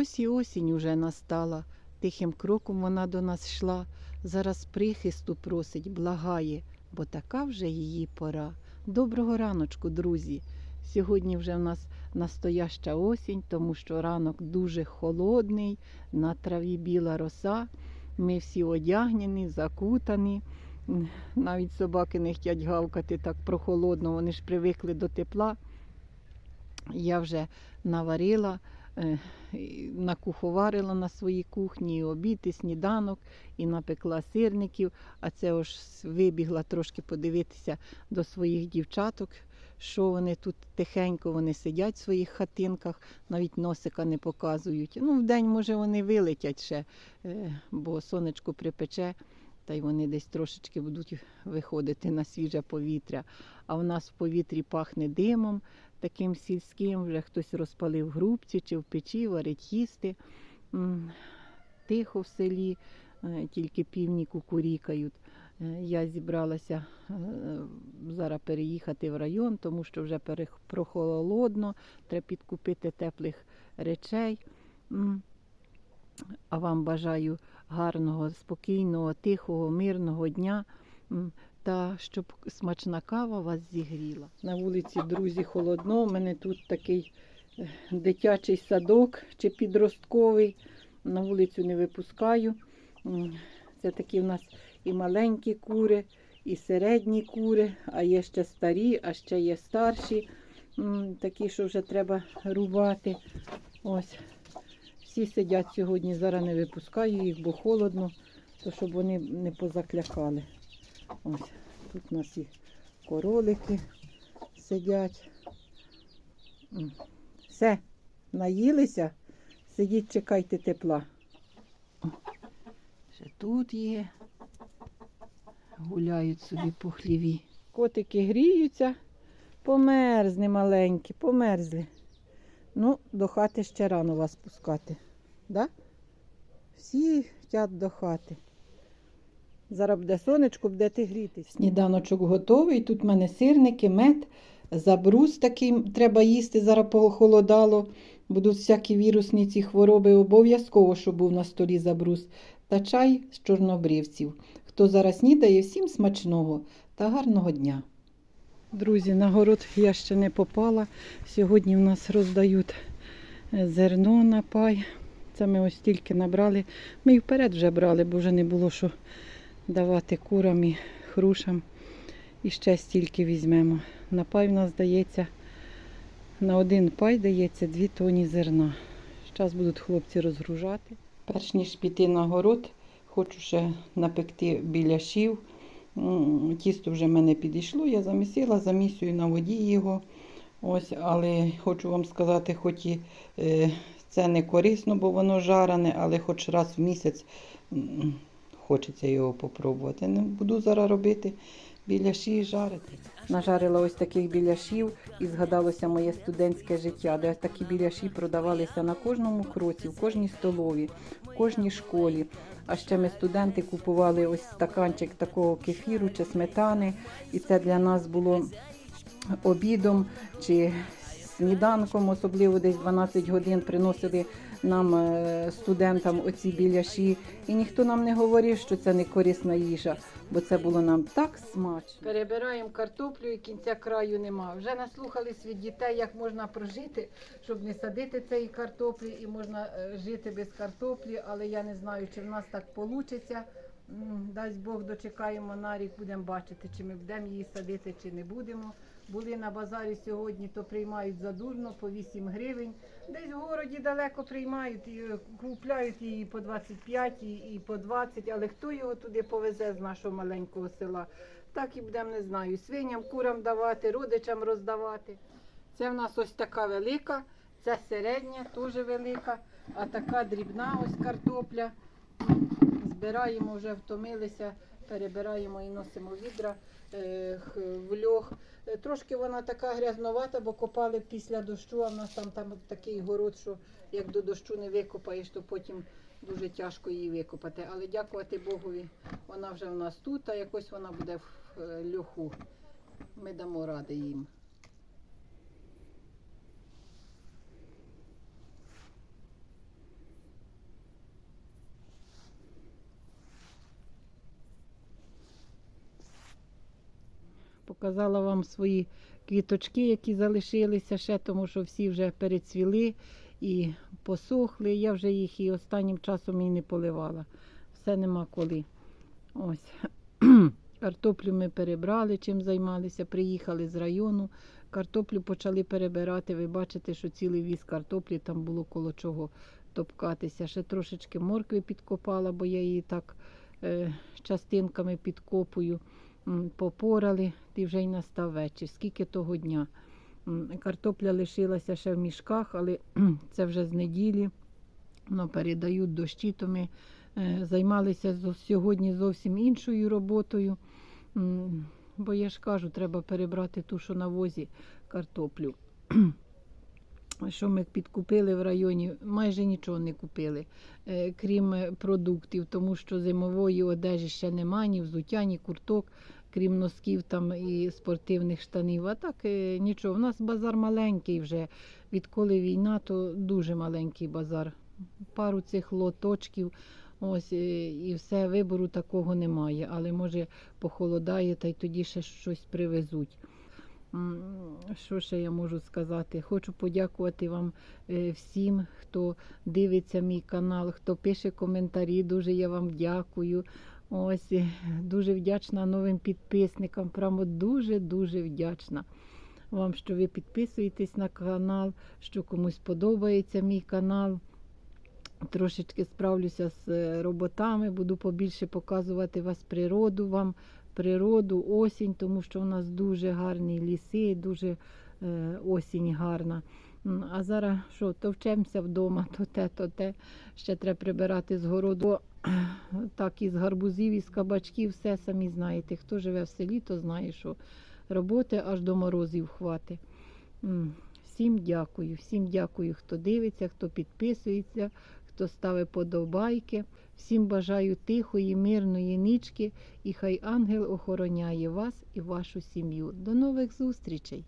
Ось і осінь уже настала, тихим кроком вона до нас йшла, зараз прихисту просить, благає, бо така вже її пора. Доброго раночку, друзі! Сьогодні вже в нас настояща осінь, тому що ранок дуже холодний, на траві біла роса. Ми всі одягнені, закутані. Навіть собаки не хочуть гавкати так прохолодно, вони ж привикли до тепла. Я вже наварила, накуховарила на своїй кухні і обід, і сніданок, і напекла сирників, а це ось вибігла трошки подивитися до своїх дівчаток, що вони тут тихенько вони сидять в своїх хатинках, навіть носика не показують. Ну, вдень, може, вони вилетять ще, е, бо сонечко припече, та й вони десь трошечки будуть виходити на свіже повітря. А в нас в повітрі пахне димом, таким сільським, вже хтось розпалив в грубці чи в печі, варить їсти. Тихо в селі, е, тільки півні кукурікають. Е, Я зібралася е, зараз переїхати в район, тому що вже прохолодно, треба підкупити теплих речей. А вам бажаю гарного, спокійного, тихого, мирного дня. Та щоб смачна кава вас зігріла. На вулиці, друзі, холодно. У мене тут такий е, дитячий садок чи підростковий. На вулицю не випускаю. Це такі в нас і маленькі кури, і середні кури, а є ще старі, а ще є старші, такі, що вже треба рубати. Ось. Всі сидять сьогодні, зараз не випускаю їх, бо холодно, то щоб вони не позаклякали. Ось тут у нас і королики сидять. Все, наїлися, сидіть, чекайте тепла. Ще тут є. Гуляють собі по хліві. Котики гріються, померзли маленькі, померзли. Ну, до хати ще рано вас пускати. Да? Всі хочуть до хати. Зараз буде сонечко, будете грітись. Сніданочок готовий. Тут в мене сирники, мед, забрус такий треба їсти, зараз похолодало. Будуть всякі вірусні ці хвороби. Обов'язково, щоб був на столі забрус. Та чай з чорнобривців. Хто зараз снідає, всім смачного та гарного дня. Друзі, на город я ще не попала. Сьогодні в нас роздають е, зерно на пай. Це ми ось тільки набрали. Ми і вперед вже брали, бо вже не було що давати курам і хрушам. І ще стільки візьмемо. На пай в нас дається, на один пай дається 2 тоні зерна. Зараз будуть хлопці розгружати. Перш ніж піти на город, хочу ще напекти біляшів. Тісто вже в мене підійшло, я замісила, замісюю на воді його. Ось, але хочу вам сказати, хоч і е, це не корисно, бо воно жарене, але хоч раз в місяць хочеться його попробувати. Не буду зараз робити біляші і жарити. Нажарила ось таких біляшів і згадалося моє студентське життя, де такі біляші продавалися на кожному кроці, в кожній столові, в кожній школі. А ще ми студенти купували ось стаканчик такого кефіру чи сметани, і це для нас було обідом чи сніданком, особливо десь 12 годин приносили нам е, студентам оці біляші. І ніхто нам не говорив, що це не корисна їжа, бо це було нам так смачно. Перебираємо картоплю і кінця краю нема. Вже наслухались від дітей, як можна прожити, щоб не садити цієї картоплі, і можна е, жити без картоплі, але я не знаю, чи в нас так вийде. Дасть Бог дочекаємо на рік, будемо бачити, чи ми будемо її садити, чи не будемо. Були на базарі сьогодні, то приймають задурно по 8 гривень. Десь в городі далеко приймають і е, купляють її по 25 і, і по 20, але хто його туди повезе з нашого маленького села? Так і будемо, не знаю, свиням, курам давати, родичам роздавати. Це в нас ось така велика, це середня, теж велика, а така дрібна ось картопля. Збираємо, вже втомилися, перебираємо і носимо відра е, в льох. Е, Трошки вона така грязновата, бо копали після дощу, а в нас там, там такий город, що як до дощу не викопаєш, то потім дуже тяжко її викопати. Але дякувати Богові, вона вже в нас тут, а якось вона буде в е, льоху. Ми дамо ради їм. Показала вам свої квіточки, які залишилися ще, тому що всі вже перецвіли і посохли. Я вже їх і останнім часом і не поливала. Все нема коли. Ось. Картоплю ми перебрали, чим займалися. Приїхали з району. Картоплю почали перебирати. Ви бачите, що цілий віз картоплі там було коло чого топкатися. Ще трошечки моркви підкопала, бо я її так е, частинками підкопую. Попорали, і вже й настав вечір. Скільки того дня. Картопля лишилася ще в мішках, але це вже з неділі. Ну, передають дощі, то ми е, займалися сьогодні зовсім іншою роботою. Бо я ж кажу, треба перебрати ту, що на возі картоплю. Що ми підкупили в районі, майже нічого не купили, е, крім продуктів, тому що зимової одежі ще немає, ні взуття, ні курток, крім носків там і спортивних штанів. А так е, нічого. У нас базар маленький вже. Відколи війна, то дуже маленький базар. Пару цих лоточків. Ось е, і все, вибору такого немає. Але може похолодає, та й тоді ще щось привезуть. Що ще я можу сказати? Хочу подякувати вам е, всім, хто дивиться мій канал, хто пише коментарі. Дуже я вам дякую. Ось е, дуже вдячна новим підписникам. Прямо дуже-дуже вдячна вам, що ви підписуєтесь на канал, що комусь подобається мій канал. Трошечки справлюся з е, роботами, буду побільше показувати вас природу вам, природу, осінь, тому що у нас дуже гарні ліси, дуже е, осінь гарна. А зараз що, товчемося вдома, то те, то те. Ще треба прибирати з городу. Так, із гарбузів, із кабачків, все самі знаєте. Хто живе в селі, то знає, що роботи аж до морозів хвати. Всім дякую, всім дякую, хто дивиться, хто підписується, хто ставить подобайки. Всім бажаю тихої, мирної нічки, і хай ангел охороняє вас і вашу сім'ю. До нових зустрічей!